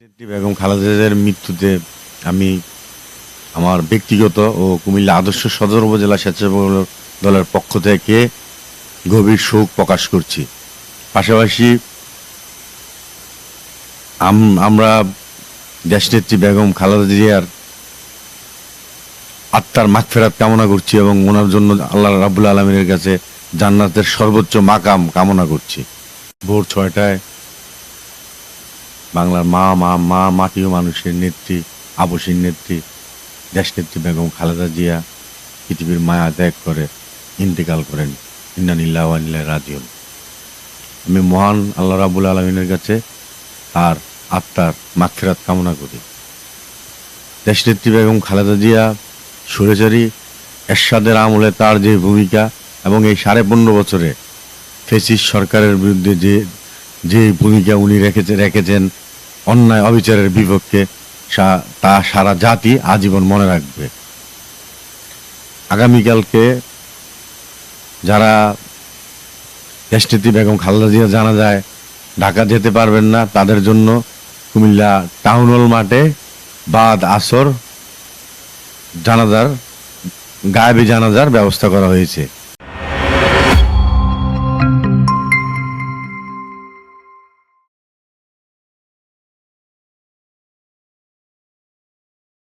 বেগম খালেদা জিয়ার মৃত্যুতে আমি আমার ব্যক্তিগত ও কুমিল্লা আদর্শ সদর উপজেলা স্বেচ্ছাসেবক দলের পক্ষ থেকে গভীর শোক প্রকাশ করছি। পাশাপাশি আম- আমরা দেশনেত্রী বেগম খালেদা জিয়ার আত্মার মাগফেরাত কামনা করছি এবং ওনার জন্য আল্লাহ রাবুল আলমিনের কাছে জান্নাতের সর্বোচ্চ মাকাম কামনা করছি। ভোর ছয়টায় বাংলার মা মা মা মাটি ও মানুষের নেত্রী, আবসীর নেত্রী, দেশনেত্রী বেগম খালেদা জিয়া পৃথিবীর মায়া ত্যাগ করে, ইন্তেকাল করেন। ইন্নানিল্লাহ রাজিউন। আমি মহান আল্লাহ রাবুল আলমিনের কাছে তার আত্মার মাগফিরাত কামনা করি। দেশনেত্রী বেগম খালেদা জিয়া সুরেচারী এরশাদের আমলে তার যে ভূমিকা এবং এই সাড়ে পনেরো বছরে ফেসিস সরকারের বিরুদ্ধে যে যে ভূমিকা উনি রেখেছে, রেখেছেন অন্যায় অবিচারের বিপক্ষে তা সারা জাতি আজীবন মনে রাখবে। আগামীকালকে যারা দেশনেত্রী বেগম খালেদা জিয়া জানা যায়, ঢাকা যেতে পারবেন না, তাদের জন্য কুমিল্লা টাউন হল মাঠে বাদ আসর, জানাজার, গায়েবী জানাজার ব্যবস্থা করা হয়েছে।